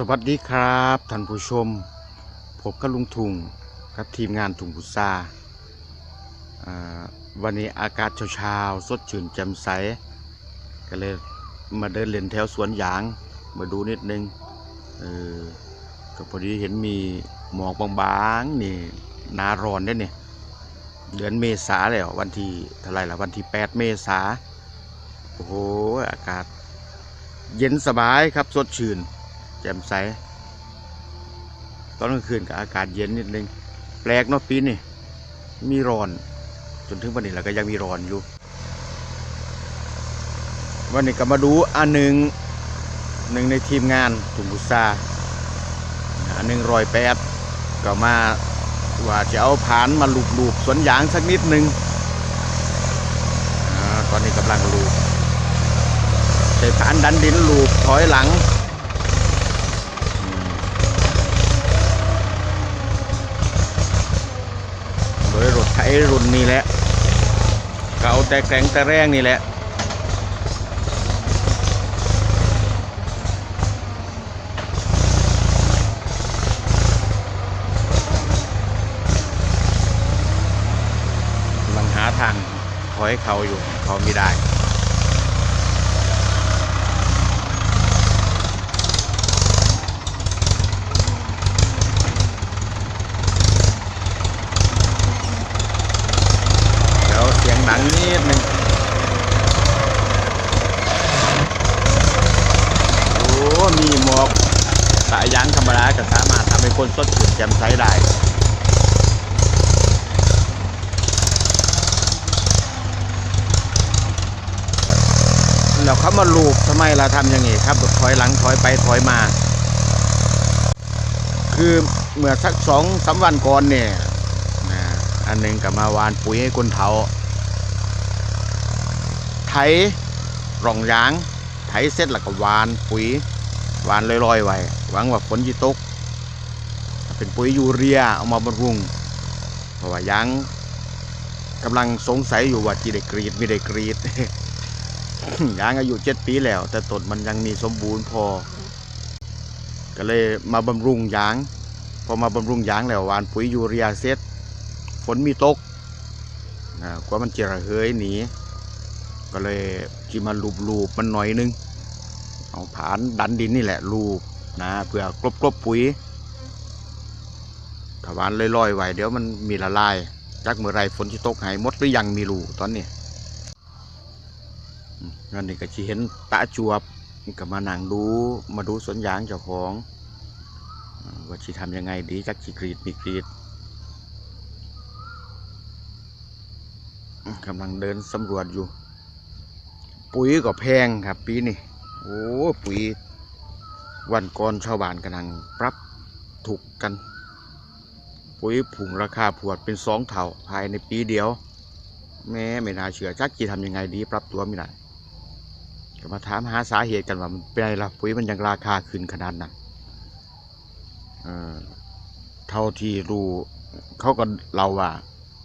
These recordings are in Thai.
สวัสดีครับท่านผู้ชมพบกับลุงทุงกับทีมงานถุงพุทราวันนี้อากาศเช้าๆสดชื่นแจ่มใส ก็เลยมาเดินเล่นแถวสวนยางมาดูนิดนึงเออก็พอดีเห็นมีหมอกบางๆนี่นาร้อนได้เนี่ยเดือนเมษาแล้ววันที่เท่าไหรล่ะวันที่ 8 เมษาโอ้โหอากาศเย็นสบายครับสดชื่น แจ่มใส ตอนกลางคืนก็อากาศเย็นนิดนึง แปลกเนาะปีนี้มีร้อน จนถึงวันนี้เราก็ยังมีร้อนอยู่ วันนี้ก็มาดูอันหนึ่งหนึ่งในทีมงานถุงกุซาอันหนึ่งรอยแปดก็มาว่าจะเอาผานมาลูบๆสวนยางสักนิดหนึ่งอาตอนนี้กำลังลูบใช้ผานดันดินลูบถอยหลัง โดยรถไถรุ่นนี้แหละก็เอาแต่แกร่งแต่แรงนี่แหละกำลังหาทางถอยเขาอยู่เขาไม่ได้ เดี๋ยวเสียงดังนิดนึงโอ้มีหมอกสายยางธรรมดาก็สามารถทำให้คนสดชื่นแจ่มใสได้แล้วเขามาลูบทำไมเราทำอย่างงี้ครับถอยหลังถอยไปถอยมา คือเมื่อสักสองสามวันก่อนเนี่ยอันหนึ่งกับมาวานปุ๋ยให้คนเถา ร่องยาง ไถเสร็จแล้วก็วานปุ๋ยวานลอยๆไว้หวังว่าฝนจะตก เป็นปุ๋ยยูเรียเอามาบำรุง เพราะว่ายางกำลังสงสัยอยู่ว่าจีได้กรีดไม่ได้กรีดยางอายุเจ็ดปีแล้ว แต่ต้นมันยังมีสมบูรณ์พอ ก็เลยมาบำรุงยาง พอมาบำรุงยางแล้วหวานปุ๋ยยูเรียเสร็จฝนมีตกกว่ามันจะระเหยหนี ก็เลยจีมาลูบลูบๆมันหน่อยนึง เอาผานดันดินนี่แหละลูบนะเพื่อกลบกลบปุ๋ยถ้าหวานลอยๆไว้เดี๋ยวมันมีละลายจักเมื่อไรฝนจะตกหายมดหรือยังมีรูตอนนี้นั่นนี่ก็จะเห็นตาจวบก็มานั่งดูมาดูสวนยางเจ้าของอ่าว่าจะทำยังไงดีจักจีกรีดมีกรีดกำลังเดินสำรวจอยู่ ปุ๋ยก็แพงครับ ปีนี้โอ้ปุ๋ยวันก่อนชาวบ้านกำลังปรับถูกกัน ปุ๋ยผงราคาผวดเป็นสองเท่าภายในปีเดียว แม่ไม่น่าเชื่อจักจีทำยังไงดีปรับตัวไม่ได้ก็มาถามหาสาเหตุกันว่ามันเป็นไรล่ะปุ๋ยมันยังราคาขึ้นขนาดนั้นเท่าที่รู้เขาก็เราว่า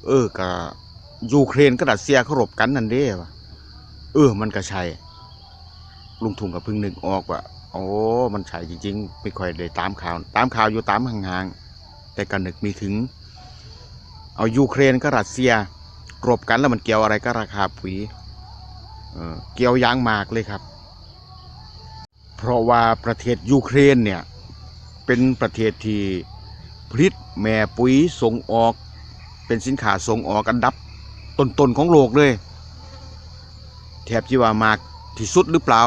เออก็ยูเครนกับรัสเซียเขารบกันนั่นเด้วะ เออ มันก็ใช่ลุงทุงกับพึ่งนึกออกว่าโอ้มันใช่จริงๆไม่ค่อยได้ตามข่าว ตามข่าวอยู่ตามห่างๆ แต่ก็นึกมีถึง เอายูเครนกับรัสเซียรบกันแล้วมันเกี่ยวอะไรกับราคาปุ๋ยเออเกี่ยวยางมากเลยครับ เพราะว่าประเทศยูเครนเนี่ยเป็นประเทศที่ผลิตแม่ปุ๋ยส่งออก เป็นสินค้าส่งออกอันดับต้นๆของโลกเลย แทบที่ว่ามากที่สุดหรือเปล่า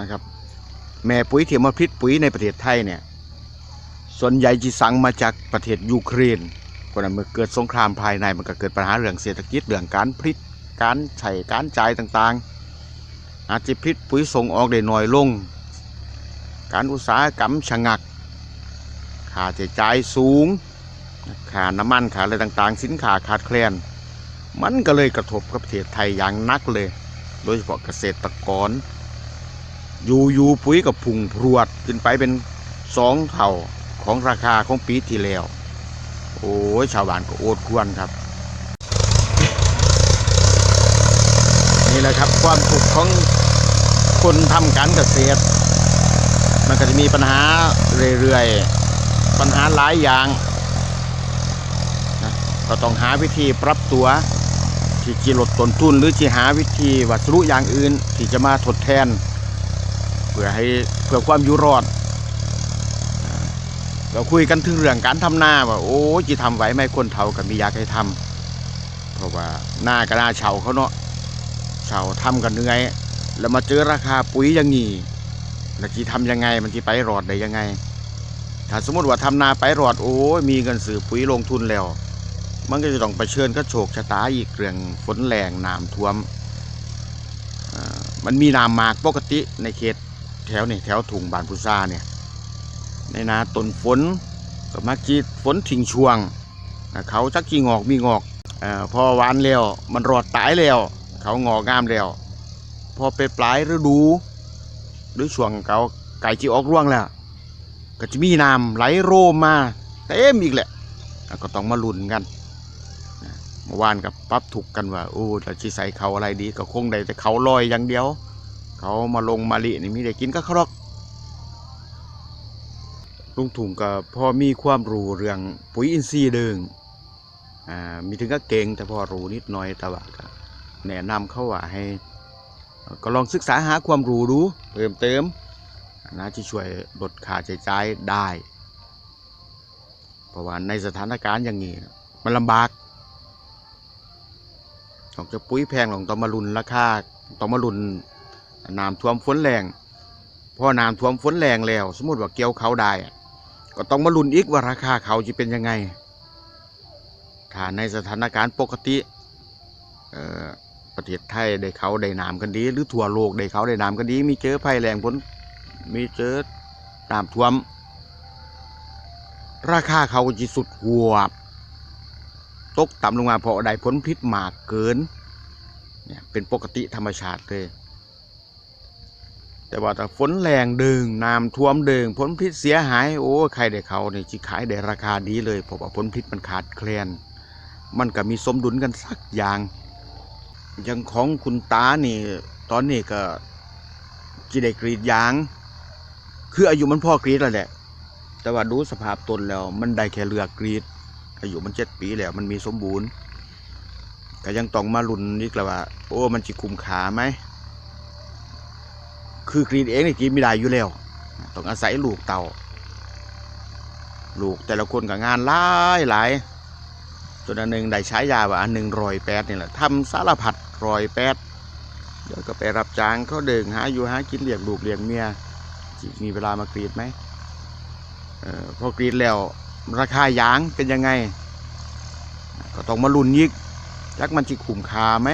นะครับ แม่ปุ๋ยที่มาผลิตปุ๋ยในประเทศไทยเนี่ยส่วนใหญ่จีสั่งมาจากประเทศยูเครนเพราะนั้นเมื่อเกิดสงครามภายในมันก็เกิดปัญหาเรื่องเศรษฐกิจเรื่องการผลิตการใช้การจ่ายต่างๆ อาจจะผลิตปุ๋ยส่งออกได้น้อยลง การอุตสาหกรรมชะงักค่าใช้จ่ายสูงค่าน้ำมันค่าอะไรต่างๆ สินค้าขาดแคลน มันก็เลยกระทบกับประเทศไทยอย่างนักเลย โดยเฉพาะเกษตรกรอยู่อยู่ปุ๋ยกับพุงพรวดขึ้นไปเป็นสองเท่าของราคาของปีที่แล้ว โอ้ยชาวบ้านก็โอดควรครับ นี่แหละครับความทุกข์ของคนทำการเกษตร มันก็จะมีปัญหาเรื่อยๆ ปัญหาหลายอย่างก็ต้องหาวิธีปรับตัว ที่จะลดต้นทุนหรือจะหาวิธีวัสดุอย่างอื่น ที่จะมาทดแทน เพื่อให้เพื่อความอยู่รอดเราคุยกันถึงเรื่องการทำนาว่าโอ้จะทำไหวไหมคนเฒ่ากับมีอยากให้ทำเพราะว่าหน้าก็น่าเฉาเขาเนาะเฉาทำกันเหนื่อยแล้วมาเจอราคาปุ๋ยอย่างงี้แล้วจะทำยังไงมันจะไปรอดได้ยังไง ถ้าสมมติว่าทำนาไปรอดโอ้ยมีเงินซื้อปุ๋ยลงทุนแล้ว มันก็จะต้องไปเชิญก็โชคชะตาอีกเรื่องฝนแรงน้ำท่วมมันมีน้ำมากปกติในเขตแถวนี่แถวถุงบานพุซาเนี่ยในนาต้นฝนก็มักจีฝนทิ้งช่วง เขาจักกี่งอกมีงอกอพอหวานแล้วมันรอดตายแล้ว เขางอกงามแล้ว พอไปปลายฤดู หรือช่วงเขาไก่จีออกร่วงแล้ว ก็จะมีน้ำไหลโรมมาเต็มอีกแหละอะก็ต้องมาลุ้นกัน เมื่อวานกับปรับถูกกันว่าโอ้เราจะใส่เขาอะไรดีก็คงได้แต่เขาลอยอย่างเดียว เขามาลงมาลินี่มีได้กินก็เขาหรอกลุงถุงก็พอมีความรู้เรื่องปุ๋ยอินทรีย์เดิงอ่ามีถึงก็เก่งแต่พอรู้นิดหน่อยแต่ว่าก็แนะนำเขาว่าให้ ก็ลองศึกษาหาความรู้ดูเพิ่มเติมนะที่ช่วยลดค่าใช้จ่ายได้ เพราะว่าในสถานการณ์อย่างนี้มันลำบาก ต้องจะปุ๋ยแพงของตอมาลุนราคาตอมาลุนน้ำท่วมฝนแรงพอน้ำท่วมฝนแรงแล้ว สมมติว่าเกี่ยวเขาได้ก็ต้องมาลุนอีกว่าราคาเขาจะเป็นยังไงถ้าในสถานการณ์ปกติประเทศไทยได้เขาได้น้ำกันดี หรือทั่วโลกได้เขาได้น้ำกันดี มีเจอภัยแรงฝนมีเจอน้ำท่วม ราคาเขาจะสุดหัว ตกต่ำลงมาเพราะได้ผลผลิตมากเกินเนี่ยเป็นปกติธรรมชาติเลยแต่ว่าถ้าฝนแรงเดิงน้ำท่วมเดิงผลผลิตเสียหาย โอ้ใครได้เขาเนี่ยจิขายได้ราคาดีเลยเพราะว่าผลผลิตมันขาดแคลน มันก็มีสมดุลกันสักอย่าง อย่างของคุณตานี่ ตอนนี้ก็จีได้กรีดยาง คืออายุมันพ่อกรีดแล้วแหละแต่ว่าดูสภาพต้นแล้ว มันได้แค่เลือกกรีด อายุมันเจ็ดปีแล้วมันมีสมบูรณ์ก็ยังต้องมาลุ้นอีกแล้วว่า โอ้มันจะคุ้มค่าไหมคือกรีดเองนี่กรีดไม่ได้อยู่แล้วต้องอาศัยลูกเต่า ลูกแต่ละคนกับงานหลายหลายจนอันหนึ่งได้ใช้ยาว่าอันหนึ่งรอยแปดนี่แหละทำสารพัดรอยแปดเดี๋ยวก็ไปรับจ้างเขาเดิงหาอยู่หากินเลี้ยงลูกเลี้ยงเมียมีเวลามากรีดไหมเออพอกรีดแล้ว ราคายางเป็นยังไง ก็ต้องมาลุ้นยิกจักมันจะคุ้มค่าไหม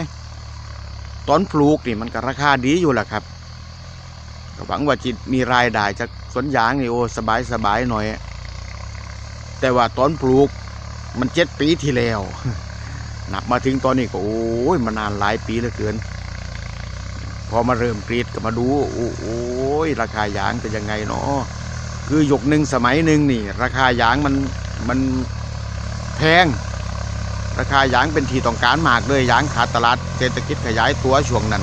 ตอนปลูกนี่มันก็ราคาดีอยู่แหละครับก็หวังว่าจะมีรายได้จากสวนยางนี่โอ้สบายสบายหน่อย แต่ว่าตอนปลูกมันเจ็ดปีที่แล้วนับมาถึงตอนนี้ก็โอ้ยมานานหลายปีเหลือเกิน พอมาเริ่มกรีดก็มาดูโอ้ยราคายางเป็นยังไงเนาะ คือหยกหนึ่งสมัยหนึ่งนี่ ราคายางมันมันแพง ราคายางเป็นที่ต้องการมากเลยยางขาดตลาดเศรษฐกิจขยายตัวช่วงนั้น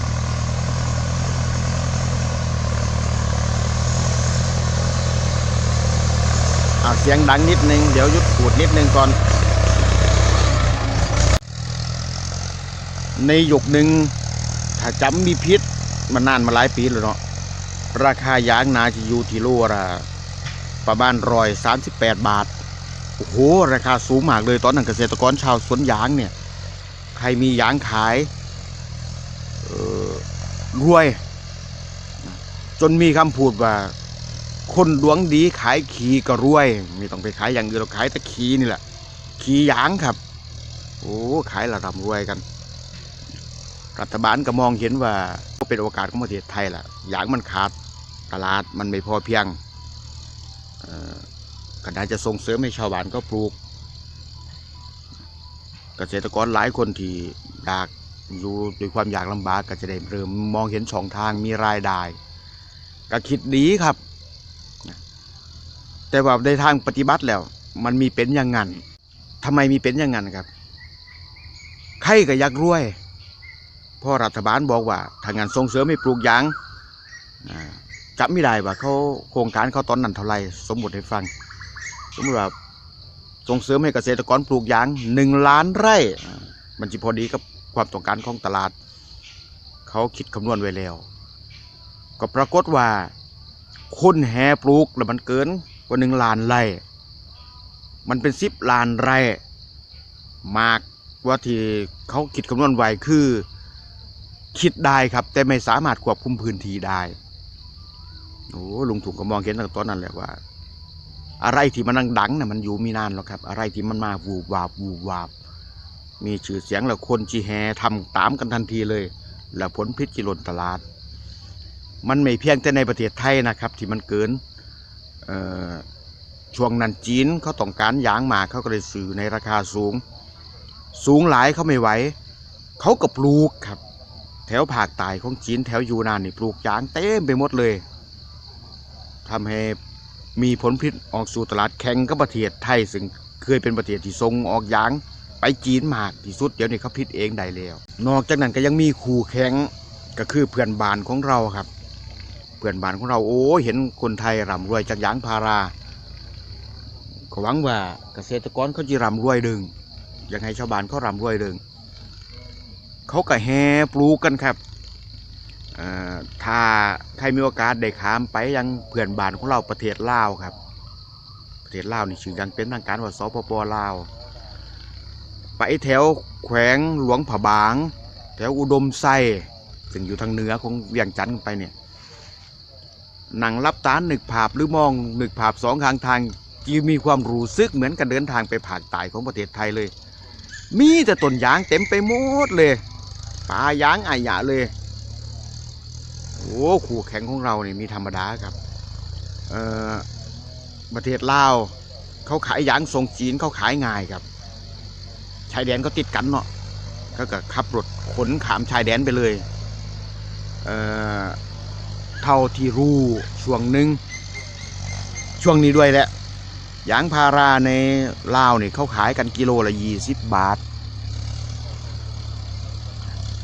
อ่าเสียงดังนิดนึง เดี๋ยวยุดขูดนิดนึงก่อน ในหยกหนึ่งถ้าจำมีพิษมันนานมาหลายปีแล้วเนาะราคายางนาจะอยู่ที่โลละ ประมาณร้อยสามสิบแปดบาท โอ้โห ราคาสูงมากเลยตอนนั้นเกษตรกรชาวสวนยางเนี่ย ใครมียางขายรวย จนมีคำพูดว่า คนดวงดีขายขี่ก็รวย ไม่ต้องไปขายอย่างอื่นเราขายแต่ขี่นี่แหละ ขี่ยางครับ โอ้ขายระดับรวยกัน รัฐบาลก็มองเห็นว่าเป็นโอกาสของประเทศไทยแหละยางมันขาดตลาดมันไม่พอเพียง เอ่อก็น่าจะส่งเสริมให้ชาวบ้านก็ปลูก เกษตรกรหลายคนที่อยากอยู่ด้วยความอยากลำบากก็จะได้เริ่มมองเห็นช่องทางมีรายได้ก็คิดดีครับ แต่ว่าในทางปฏิบัติแล้ว มันมีเป็นอย่างนั้นทำไมมีเป็นอย่างนั้นครับใครก็อยากรวยเพราะรัฐบาลบอกว่าทางงานส่งเสริมให้ปลูกยาง จำไม่ได้ว่าเขาโครงการเขาตอนนั้นเท่าไรสมมติให้ฟัง สมมติว่าส่งเสริมให้เกษตรกรปลูกยางหนึ่งล้านไร่ มันจะพอดีกับความต้องการของตลาด เขาคิดคำนวณไว้แล้ว ก็ปรากฏว่าคนแห่ปลูกแล้วมันเกินกว่าหนึ่งล้านไร่ มันเป็นสิบล้านไร่ มากกว่าที่เขาคิดคำนวณไว้คือ คิดได้ครับ แต่ไม่สามารถควบคุมพื้นที่ได้ โอ้ลุงถุงก็มองเห็นตั้งตอนนั้นแหละว่า อะไรที่มันดังๆน่ะมันอยู่มีนานหรอกครับ อะไรที่มันมาวูบวาบวูบวาบ มีชื่อเสียงแล้วคนจีแฮทำตามกันทันทีเลย แล้วผลพิษกิลนตลาด มันไม่เพียงแต่ในประเทศไทยนะครับ ที่มันเกินช่วงนั้นจีนเขาต้องการยางมาเขาก็เลยซื้อในราคาสูง สูงหลายเขาไม่ไหวเขาก็ปลูกครับ แถวภาคใต้ของจีนแถวยูนานนี่ปลูกยางเต็มไปหมดเลย ทำให้มีผลผลิตออกสู่ตลาดแข่งกับประเทศไทย ซึ่งเคยเป็นประเทศที่ส่งออกยาง ไปจีนมากที่สุดเดี๋ยวนี้เขาผลิตเองได้แล้ว นอกจากนั้นก็ยังมีคู่แข่งก็คือเพื่อนบ้านของเราครับ เพื่อนบ้านของเราโอ้เห็นคนไทยร่ำรวยจากยางพาราก็หวังว่าเกษตรกรเขาจะร่ำรวยดึงอยากให้ชาวบ้านเขาร่ำรวยดึงเขาก็แห่ปลูกกันครับ ถ้าใครมีโอกาสได้ข้ามไปยังเพื่อนบ้านของเราประเทศลาวครับ ประเทศลาวนี่ชื่อดังเป็นทางการว่าสปปลาว ไปแถวแขวงหลวงผาบาง แถวอุดมไส้ซึ่งอยู่ทางเหนือของเวียงจันทร์ไปเนี่ยหนังรับตาหนึกภาพหรือมองหนึกภาพสองข้างทางจีมีความรู้สึกเหมือนกันเดินทางไปภาคใต้ของประเทศไทยเลย มีแต่ต้นยางเต็มไปหมดเลยป่ายางอายะเลย อ้ขู่แข่งของเราเนี่ยมีธรรมดาครับเอ่อประเทศลาวเขาขายยางส่งจีนเขาขายง่ายครับ ชายแดนก็ติดกันเนาะก็ก็ขับรถขนขามชายแดนไปเลยเอ่อเท่าที่รู้ช่วงหนึ่งช่วงนี้ด้วยแหละยางพาราในลาวนี่เขาขายกันกิโลละยี่สิบบาท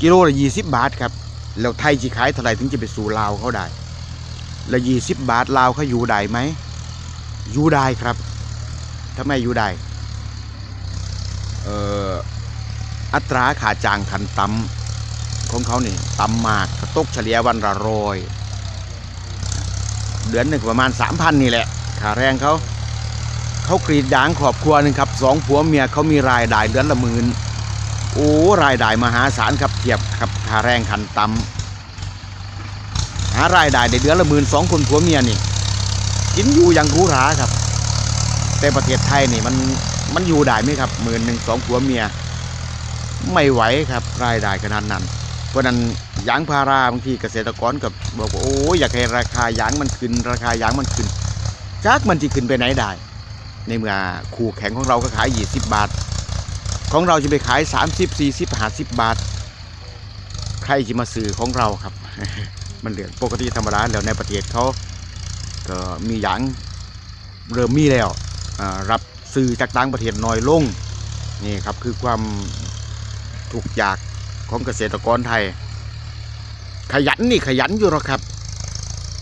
กิโลละยี่สิบบาทครับ แล้วไทยจะขายเท่าไหร่ถึงจะไปสู่ลาวเขาได้ละยี่สิบบาทลาวเขาอยู่ได้ไหมอยู่ได้ครับทำไมอยู่ได้เอ่ออัตราขาจ้างคันต่ำของเขานี่ต่ำมากกระตกเฉลี่ยวันละร้อยเดือนหนึ่งประมาณสามพันนี่แหละค่าแรงเขาเขากรีดยางครอบครัวหนึ่งครับสองผัวเมียเขามีรายได้เดือนละหมื่น โอ้รายได้มหาศาลครับเทียบกับค่าแรงคันต่ำหารายได้ในเดือนละหมื่นสองคนผัวเมียนี่กินอยู่อย่างรูหราครับ แต่ประเทศไทยนี่มันมันอยู่ได้ไหมครับหมื่นหนึ่งสองผัวเมีย ไม่ไหวครับรายได้ขนาดนั้นเพราะนั้นยางพาราบางทีเกษตรกรกับบอกว่าโอ้อยากให้ราคายางมันขึ้น ราคายางมันขึ้นจักมันจะขึ้นไปไหนได้ ในเมื่อคู่แข่งของเราก็ขาย20บาท ของเราจะไปขาย 30 40 50 บาท ใครจะมาซื้อของเราครับ มันเหลือปกติธรรมดาแล้วในประเทศเขาก็มีอย่างเริ่มมีแล้วรับซื้อจากต่างประเทศน้อยลงนี่ครับคือความถูกข์ยากของเกษตรกรไทย ขยันนี่ขยันอยู่หรอกครับ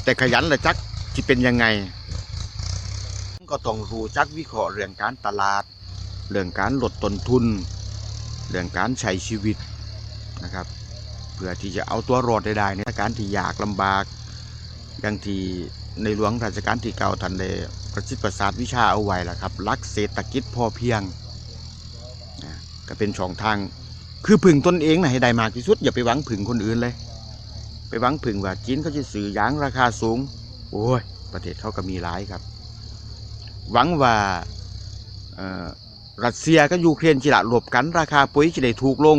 แต่ขยันละจักจะเป็นยังไง ก็ต้องรู้จักวิเคราะห์เรื่องการตลาด เรื่องการลดต้นทุน เรื่องการใช้ชีวิตนะครับ เพื่อที่จะเอาตัวรอดได้ในสถานการณ์ที่ยากลำบากอย่างที่ในหลวงรัชกาลที่เก่าท่านได้ประสิทธิ์ประสาทวิชาเอาไว้ล่ะครับรักเศรษฐกิจพอเพียงนะก็เป็นช่องทางคือพึ่งตนเองนะให้ได้มากที่สุด อย่าไปหวังพึ่งคนอื่นเลย ไปหวังพึ่งว่าจีนเขาจะซื้อยางราคาสูง โอ้ยประเทศเขาก็มีหลายครับ หวังว่าเอ่อ รัสเซียกับยูเครนจิละหลบกันราคาปุ๋ยจะได้ถูกลง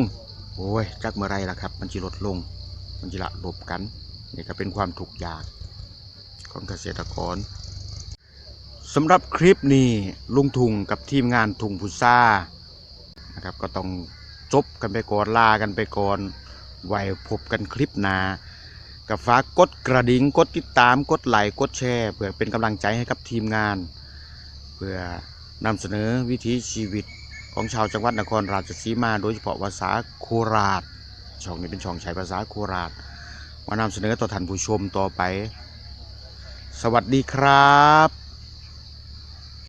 โอ้ยจักเมื่อไรล่ะครับ มันจะลดลง มันจะละหลบกันนี่ก็เป็นความถูกข์ยากของเกษตรกรสำหรับคลิปนี้ลุงทุงกับทีมงานทุงพุซ่านะครับก็ต้องจบกันไปก่อนลากันไปก่อนไว้พบกันคลิปหน้ากับฝากกดกระดิ่งกดติดตามกดไลค์กดแชร์ เพื่อเป็นกำลังใจให้กับทีมงาน เพื่อ นำเสนอวิถีชีวิตของชาวจังหวัดนครราชสีมา โดยเฉพาะภาษาโคราช ช่องนี้เป็นช่องใช้ภาษาโคราช มานำเสนอต่อท่านผู้ชมต่อไป สวัสดีครับ